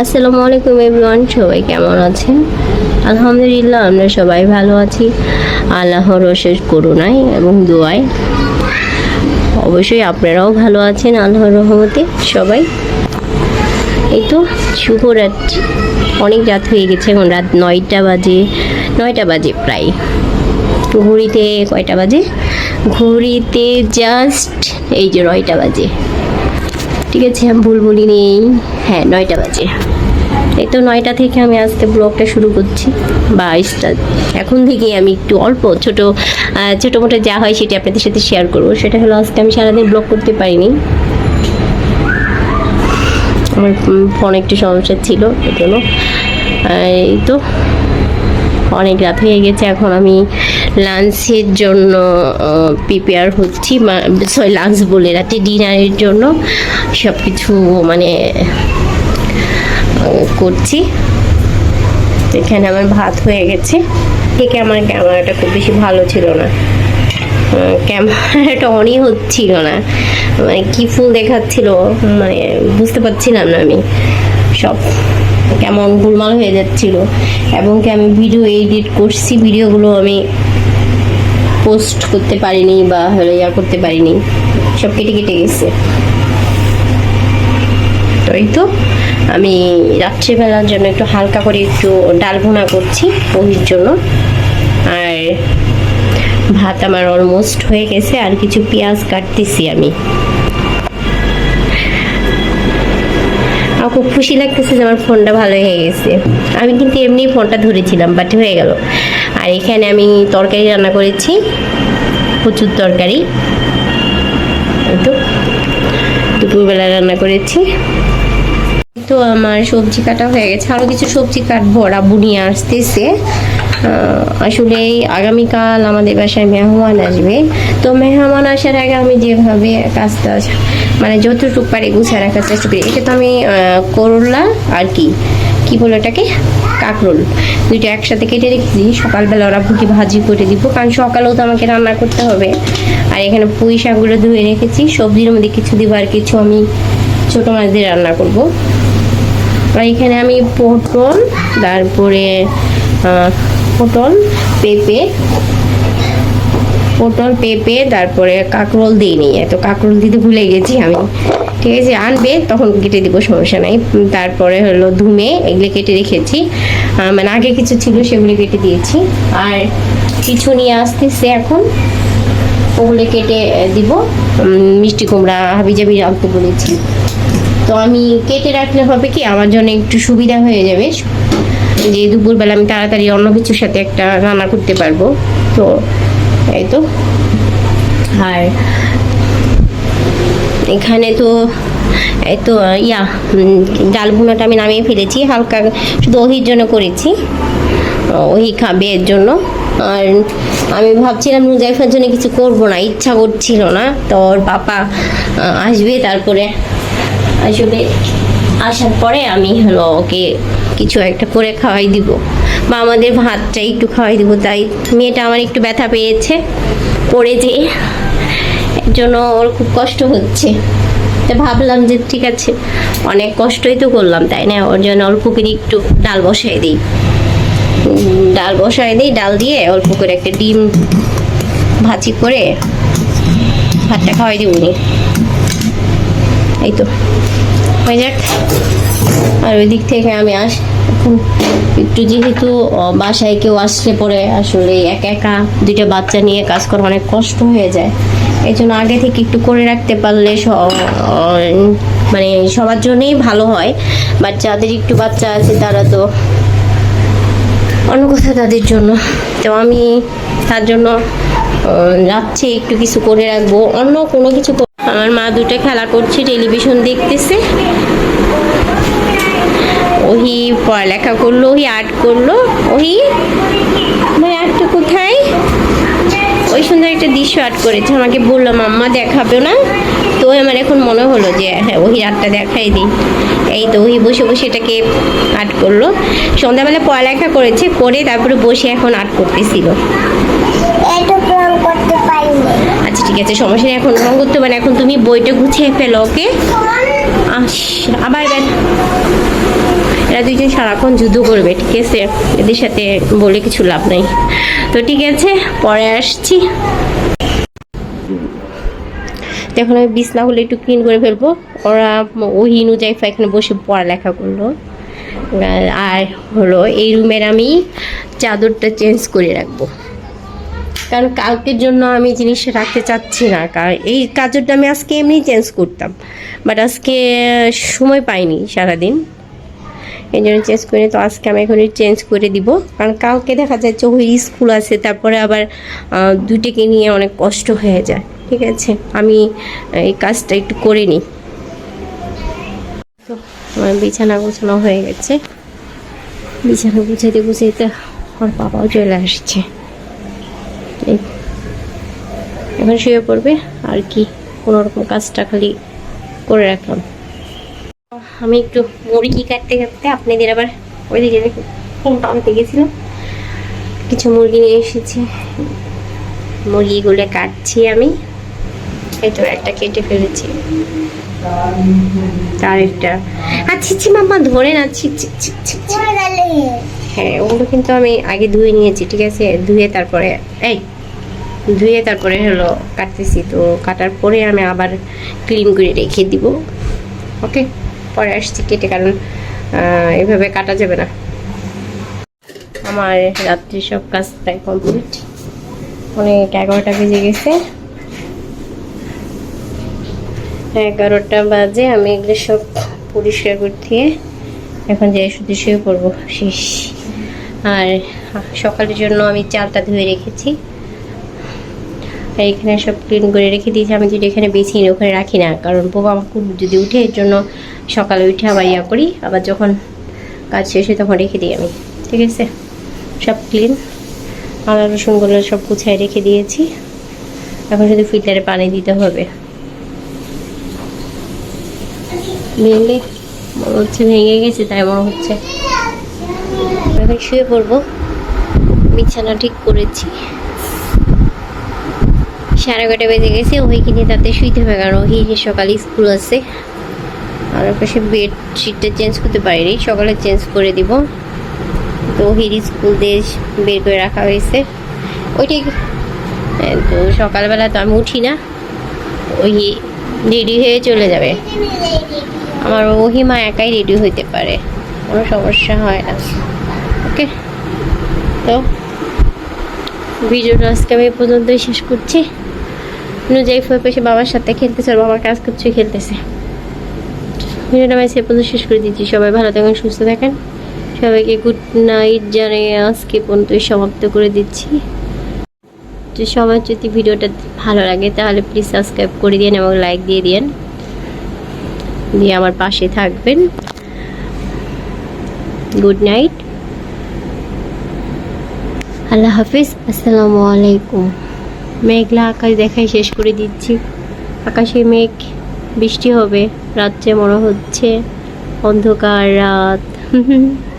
আসসালামু আলাইকুম এভরিওয়ান, সবাই কেমন আছেন? আলহামদুলিল্লাহ, আমরা সবাই ভালো আছি। আল্লাহর অশেষ করুণায় এবং দোয়ায়। অবশ্যই আপনারাও ভালো আছেন আল্লাহর রহমতে, সবাই। এই তো শুভরাত্রি অনেক রাত হয়ে গেছে, এখন রাত নয়টা বাজে নয়টা বাজে প্রায়। ঘড়িতে কয়টা বাজে? ঘড়িতে জাস্ট এই যে নয়টা বাজে। ঠিক আছে আমি ভুল বলিনি হ্যাঁ নয়টা বাজে। এই তো নয়টা থেকে আমি আজকে ব্লগটা শুরু করছি। বাইশটা। এখন থেকেই আমি একটু অল্প, ছোট ছোটো মোটো যা হয় সেটা আপনাদের সাথে শেয়ার করব। সেটা হলো আজকে আমি সারাদিন ব্লগ করতে পারিনি। আমার ফোন একটু সমস্যা ছিল জন্য এই তো। অনেক রাত হয়ে গেছে, এখন আমি লাঞ্চের জন্য প্রিপেয়ার হচ্ছি সরি লাঞ্চ বলে রাতে ডিনারের জন্য সব কিছু মানে করছি। এখানে আমার ভাত হয়ে গেছে। থেকে আমার ক্যামেরাটা খুব বেশি ভালো ছিল না। ক্যামেরাটা অনই হচ্ছিল না। মানে কি ফুল দেখাচ্ছিল মানে বুঝতে পারছিলাম না আমি সব। কেমন গোলমাল হয়ে যাচ্ছিল। এবং কি আমি ভিডিও এডিট করছি ভিডিওগুলো আমি পোস্ট করতে পারিনি বা হলো ইয়া করতে পারিনি। সব কেটে কেটে গেছে। তো এই তো, আমি রাত্রিবেলার জন্য একটু হালকা করে একটু ডাল ভুনা করছি ওহির জন্য। আর ভাত আমার অলমোস্ট হয়ে গেছে, আর কিছু পেঁয়াজ কাটতেছি আমি। খুব খুশি লাগতেছে যে আমার ফোনটা ভালো হয়ে গেছে। আমি কিন্তু এমনি ফোনটা ধরেছিলাম বাট হয়ে গেল। আর এখানে আমি তরকারি রান্না করেছি, প্রচুর তরকারি। তো, দুপুরবেলা রান্না করেছি। তো আমার সবজি কাটা হয়ে গেছে। আরও কিছু সবজি কাটবো, ওরা বুনিয়ে আসতেছে। আসলে আগামীকাল আমাদের বাসায় মেহমান আসবে। তো মেহমান আসার আগে আমি যেভাবে কাজটা মানে যতটুকু পারি গুছিয়ে রাখার চেষ্টা করি। এটা তো আমি করলা আর কি কি বলে ওটাকে? কাকরোল। দুইটা একসাথে কেটে রেখেছি। সকালবেলা ওরা ভুটি ভাজি করে দিব, কারণ সকালেও তো আমাকে রান্না করতে হবে। আর এখানে পুঁই শাকগুলো ধুয়ে রেখেছি। সবজির মধ্যে কিছু দিব আর কিছু আমি ছোটো মাছ দিয়ে রান্না করব। আর এখানে আমি পটল, তারপরে পটল, পেঁপে পটল, পেঁপে, তারপরে কাঁকরোল দিইনি এত কাঁকরোল দিতে ভুলে গেছি আমি। ঠিক আছে, আনবে, তখন কেটে দিব, সমস্যা নাই। তারপরে হলো ধুমে এগুলো কেটে রেখেছি। মানে আগে কিছু ছিল সেগুলো কেটে দিয়েছি। আর কিছু নিয়ে আসতেছে এখন। ওগুলো কেটে দিব। মিষ্টি কুমড়া হাবিজাবি রাখতে বলেছি। তো আমি কেটে রাখলে হবে কি, আমার জন্য একটু সুবিধা হয়ে যাবে। যে দুপুরবেলা আমি তাড়াতাড়ি অন্য কিছুর সাথে একটা রান্না করতে পারব। তো এই তো। আর এখানে তো এই তো, ইয়া ডাল ভুনাটা আমি নামিয়ে ফেলেছি, হালকা শুধু ওহির জন্য করেছি। ওহি খাবে এর জন্য। আর আমি ভাবছিলাম নুজাইফার জন্য কিছু করব না, ইচ্ছা করছিল না। তো ওর পাপা আসবে, তারপরে আসলে আসার পরে আমি হলো ওকে কিছু একটা করে খাওয়াই দিব। বা আমাদের ভাতটা একটু খাওয়াই দেবো, তাই মেয়েটা আমার একটু ব্যথা পেয়েছে, পড়েছে। এর জন্য ওর খুব কষ্ট হচ্ছে। তো ভাবলাম যে ঠিক আছে, অনেক কষ্টই তো করলাম, তাই না? ওর জন্য অল্প করে একটু ডাল বসাই দিই। ডাল বসাই দিই, ডাল দিয়ে অল্প করে একটা ডিম ভাজি করে ভাতটা খাওয়াই দিব নি এই তো, হয়ে যাক। আর ওই দিক থেকে আমি আস একটু যেহেতু বাসায় কেউ আসলে পরে আসলে একা একা দুইটা বাচ্চা নিয়ে কাজ করা অনেক কষ্ট হয়ে যায়। এই জন্য আগে থেকে একটু করে রাখতে পারলে মানে সবার জন্যই ভালো হয়। বাট যাদের একটু বাচ্চা আছে তারা তো অন্য কথা তাদের জন্য। তো আমি তার জন্য রাত্রে একটু কিছু করে রাখব। অন্য কোনো কিছু আমার মা দুটো খেলা করছে, টেলিভিশন দেখতেছে। ওহি পড়ালেখা করল ওহি আর্ট করল ওহি আমার আর্টটা কোথায়? ওই সুন্দর একটা দৃশ্য আর্ট করেছে আমাকে বলল মাম্মা দেখাবে না? তো আমার এখন মনে হলো যে হ্যাঁ ওহি আর্টটা দেখাই দিই। এই তো ওহি বসে বসে এটাকে আর্ট করল। সন্ধ্যাবেলা পড়ালেখা করেছে করে তারপরে বসে এখন আর্ট করতেছিল। আচ্ছা ঠিক আছে সমস্যা নেই এখন রং করতে পারে এখন তুমি বইটা গুছিয়ে ফেলো ওকে? আস আবার ব্যাট দুইজন সারাক্ষণ যুদ্ধ করবে, ঠিক আছে? এদের সাথে বলে কিছু লাভ নাই। তো ঠিক আছে, পরে আসছি। এখন আমি বিছনা হলে একটু ক্লিন করে ফেলব। ওরা ওই অনুযায়ী এখানে বসে পড়ালেখা করল। আর- আর হলো এই রুমের আমি চাদরটা চেঞ্জ করে রাখব। কারণ কালকের জন্য আমি জিনিসটা রাখতে চাচ্ছি না। কারণ এই কাজটা আমি আজকে এমনি চেঞ্জ করতাম। বাট আজকে সময় পাইনি সারাদিন। এই জন্য চেঞ্জ করে তো আজকে আমি এখন চেঞ্জ করে দিব। কারণ কালকে দেখা যাচ্ছে ওই স্কুল আছে, তারপরে আবার দুটোকে নিয়ে অনেক কষ্ট হয়ে যায়। ঠিক আছে? আমি এই কাজটা একটু করে নিই। তো আমার বিছানা গোছানো হয়ে গেছে। বিছানা গুছাইতে গুছাইতে আমার বাবাও চলে আসছে। এখন শুয়ে পড়বে। আর কি? কোনো রকম কাজটা খালি করে রাখলাম। আমি একটু মুরগি কাটতে কাটতে আপনাদের আবার ওইদিকে ফোনটা আনতে গেছিলাম। কিছু মুরগি নিয়ে এসেছি। মুরগিগুলো কাটছি আমি। এই তো একটা কেটে ফেলেছি। তার একটা। আচ্ছা ছি মাম্মা ধরে না ছি ছি ছি ছি ছি। হ্যাঁ ওগুলো কিন্তু আমি আগে ধুয়ে নিয়েছি ঠিক আছে? ধুয়ে তারপরে এই ধুয়ে তারপরে হলো কাটতেছি। তো কাটার পরে আমি আবার ক্লিন করে রেখে দিব। ওকে পরে আসছি কেটে, কারণ এভাবে কাটা যাবে না। আমার রাত্রি সব কাজ প্রায় কমপ্লিট। অনেক এগারোটা বেজে গেছে। এগারোটা বাজে, আমি এগুলো সব পরিষ্কার করতে এখন যাই শুধু শুয়ে পড়ব, শেষ। আর সকালের জন্য আমি চালটা ধুয়ে রেখেছি। আর এখানে সব ক্লিন করে রেখে দিয়েছি। আমি যদি এখানে বেছি ওখানে রাখি না। কারণ পোকা মাকুড় যদি উঠে এর জন্য সকালে উঠে আবার ইয়া করি, আবার যখন কাজ শেষে তখন রেখে দিই আমি। ঠিক আছে? সব ক্লিন আদা রসুনগুলো সব গুছায় রেখে দিয়েছি। এখন শুধু ফিল্টারে পানি দিতে হবে। ভেঙে মনে হচ্ছে, ভেঙে গেছে, তাই মনে হচ্ছে। এখন শুয়ে পড়ব। বিছানা ঠিক করেছি। সাড়ে এগারোটা বেজে গেছে ওই কিনে তাতে শুইতে হবে, কারণ যে সকালে স্কুল আছে, আর পাশে বেডশিটটা চেঞ্জ করতে পারিনি, সকালে চেঞ্জ করে দিব। তো ওহির স্কুল দিয়ে বের করে রাখা হয়েছে। ওইটাই তো সকালবেলা তো আমি উঠি না ওই রেডি হয়ে চলে যাবে। আমার ওহিমা একাই রেডি হইতে পারে, কোনো সমস্যা হয় না। ওকে, তো ভিডিওটা আজকে আমি পর্যন্তই শেষ করছি। অনুযায়ী পেশে বাবার সাথে খেলতেছে আর বাবার কাজ করছে, খেলতেছে। ভিডিওটা আমি সে পর্যন্ত শেষ করে দিচ্ছি। সবাই ভালো থাকেন, সুস্থ থাকেন। সবাইকে গুড নাইট জানিয়ে আজকে পর্যন্তই সমাপ্ত করে দিচ্ছি। তো সবার যদি ভিডিওটা ভালো লাগে, তাহলে প্লিজ সাবস্ক্রাইব করে দিন এবং লাইক দিয়ে দিন দিয়ে আমার পাশে থাকবেন। গুড নাইট আল্লাহ হাফিজ, আসসালামু আলাইকুম। মেঘলা আকাশ দেখাই শেষ করে দিচ্ছি। আকাশে মেঘ, বৃষ্টি হবে, রাত্রে মনে হচ্ছে অন্ধকার রাত।